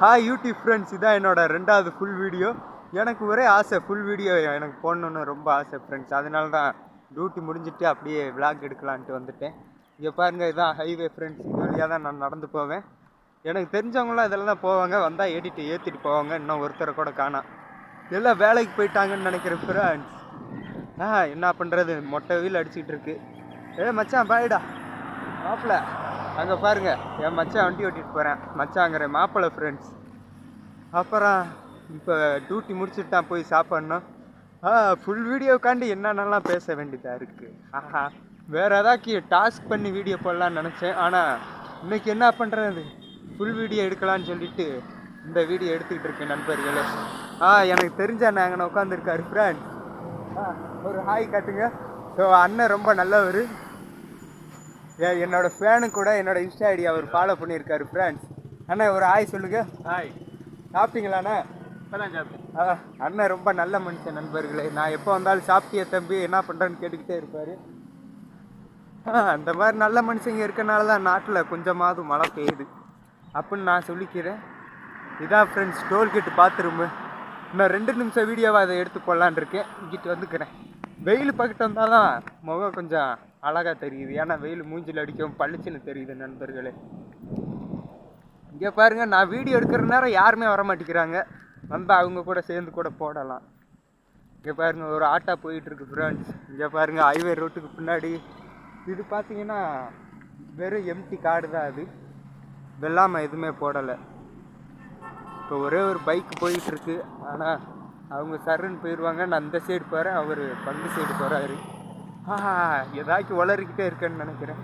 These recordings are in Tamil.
ஹாய் யூடியூப் ஃப்ரெண்ட்ஸ் இதான் என்னோட ரெண்டாவது ஃபுல் வீடியோ எனக்கு ஒரே ஆசை ஃபுல் வீடியோ எனக்கு போடணுன்னு ரொம்ப ஆசை ஃப்ரெண்ட்ஸ் அதனால தான் டியூட்டி முடிஞ்சிட்டு அப்படியே விளாக் எடுக்கலான்ட்டு வந்துட்டேன். இங்கே பாருங்கள் இதான் ஹைவே ஃப்ரெண்ட்ஸ் இது வழியாக தான் நான் நடந்து போவேன். எனக்கு தெரிஞ்சவங்களாம் இதெல்லாம் தான் போவாங்க. வந்தால் ஏடிட்டு ஏற்றிட்டு போவாங்க. இன்னும் ஒருத்தரை கூட காணோம் எல்லாம் வேலைக்கு போயிட்டாங்கன்னு நினைக்கிற ஃப்ரெண்ட்ஸ் ஆ என்ன பண்ணுறது மொட்டை வீல் அடிச்சிட்டு இருக்கு. ஏ மச்சான் பாயிடா மாப்பிள்ள அங்கே பாருங்கள் என் மச்சான் வண்டி ஓட்டிகிட்டு போகிறேன் மச்சாங்கிற மாப்பிள்ளை ஃப்ரெண்ட்ஸ் அப்புறம் இப்போ டியூட்டி முடிச்சுட்டு தான் போய் சாப்பிட்ணும். ஆ ஃபுல் வீடியோக்காண்டி என்னென்னலாம் பேச வேண்டியதாக இருக்குது ஆஹா. வேறு ஏதாக்கி டாஸ்க் பண்ணி வீடியோ போடலான்னு நினச்சேன். ஆனால் இன்னைக்கு என்ன பண்ணுறது ஃபுல் வீடியோ எடுக்கலான்னு சொல்லிட்டு இந்த வீடியோ எடுத்துக்கிட்டு இருக்கேன் நண்பர்களே. ஆ எனக்கு தெரிஞ்ச அண்ணன் அங்கே உட்காந்துருக்காரு ஃப்ரெண்ட் ஆ ஒரு ஹாய் காட்டுங்க. ஸோ அண்ணன் ரொம்ப நல்லவர். என்னோட ஃபேனு கூட என்னோட இன்ஸ்டா ஐடி அவர் ஃபாலோ பண்ணியிருக்காரு ஃப்ரெண்ட்ஸ் அண்ணா ஒரு ஹாய் சொல்லுங்க. ஹாய் சாப்பிட்டீங்களாண்ணா? அண்ணன் ரொம்ப நல்ல மனுஷன் நண்பர்களே. நான் எப்போ வந்தாலும் சாப்பிட்டிய தம்பி என்ன பண்ணுறேன்னு கேட்டுக்கிட்டே இருப்பார். அந்த மாதிரி நல்ல மனுஷங்க இருக்கனால தான் நாட்டில் கொஞ்சமாவது மழை பெய்யுது. அப்படின்னு நான் சொல்லிக்கிறேன். இதான் ஃப்ரெண்ட்ஸ் டோல்கேட்டு பாத்ரூமு இன்னும் ரெண்டு நிமிஷம் வீடியோவை அதை எடுத்து போடலான் இருக்கேன். இங்கிட்டு வந்துக்கிறேன். வெயில் பக்கத்து வந்தால் தான் முகம் கொஞ்சம் அழகாக தெரியுது. ஏன்னா வெயில் மூஞ்சில் அடிக்கும் பளிச்சுன்னு தெரியுது நண்பர்களே. இங்கே பாருங்க நான் வீடியோ எடுக்கிற நேரம் யாருமே வர மாட்டேங்கிறாங்க வந்து அவங்க கூட சேர்ந்து கூட போடலாம். இங்கே பாருங்கள் ஒரு ஆட்டோ போயிட்டுருக்கு ஃப்ரெண்ட்ஸ் இங்கே பாருங்கள் ஹைவே ரோட்டுக்கு பின்னாடி. இது பார்த்தீங்கன்னா வெறும் எம்டி காடு தான் அது. வெள்ளாமை எதுவுமே போடலை. இப்போ ஒரே ஒரு பைக் போயிட்டுருக்கு. ஆனால் அவங்க சருன்னு போயிடுவாங்க நான் இந்த சைடு போகிறேன் அவர் பங்கு சைடு போகிறாரு ஆஹா ஏதாச்சும் உளறிக்கிட்டே இருக்கேன்னு நினைக்கிறேன்.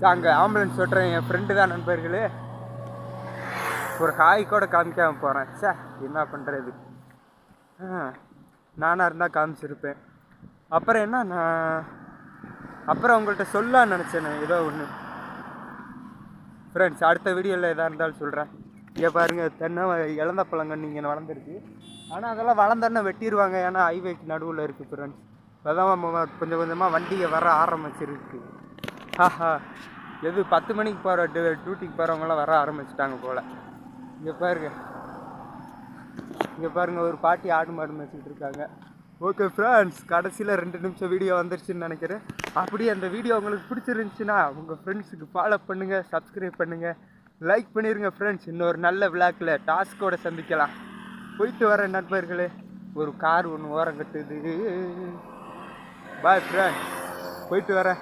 சார் அங்கே ஆம்புலன்ஸ் ஓட்டுறேன். என் ஃப்ரெண்டு தான் நண்பர்களே. ஒரு காய் கூட காமிக்காமல் போகிறேன் சே என்ன பண்ணுறது நானாக இருந்தால் காமிச்சிருப்பேன். அப்புறம் என்ன நான் அப்புறம் உங்கள்கிட்ட சொல்லலாம்னு நினச்சேன் ஏதோ ஒன்று ஃப்ரெண்ட்ஸ் அடுத்த வீடியோவில் எதாக இருந்தாலும் சொல்கிறேன் இங்கே பாருங்கள் தென்னை இழந்த பழங்கன்னு இங்கே வளர்ந்துருக்கு. ஆனால் அதெல்லாம் வளர்ந்தோன்னே வெட்டிடுவாங்க ஏன்னா ஹைவேக்கு நடுவில் இருக்குது ஃப்ரெண்ட்ஸ் அதான் கொஞ்சம் கொஞ்சமாக வண்டியை வர ஆரம்பிச்சிருக்கு. ஆஹா. எது பத்து மணிக்கு போகிற டியூட்டிக்கு போகிறவங்களாம் வர ஆரம்பிச்சிட்டாங்க போல். இங்கே பாருங்க. இங்கே பாருங்க ஒரு பாட்டி ஆடு மாடு மேய்ச்சிட்டு இருக்காங்க. ஓகே ஃப்ரெண்ட்ஸ் கடைசியில் ரெண்டு நிமிஷம் வீடியோ வந்துருச்சுன்னு நினைக்கிறேன். அப்படியே அந்த வீடியோ உங்களுக்கு பிடிச்சிருந்துச்சுன்னா உங்கள் ஃப்ரெண்ட்ஸுக்கு ஃபாலோ பண்ணுங்கள் சப்ஸ்கிரைப் பண்ணுங்கள் லைக் பண்ணிடுங்க ஃப்ரெண்ட்ஸ் இன்னொரு நல்ல விளாக்கில் டாஸ்கோட சந்திக்கலாம். போயிட்டு வரேன் நண்பர்களே ஒரு கார் ஒன்று ஓரம் கட்டுது பாய் ஃப்ரெண்ட்ஸ் போயிட்டு வரேன்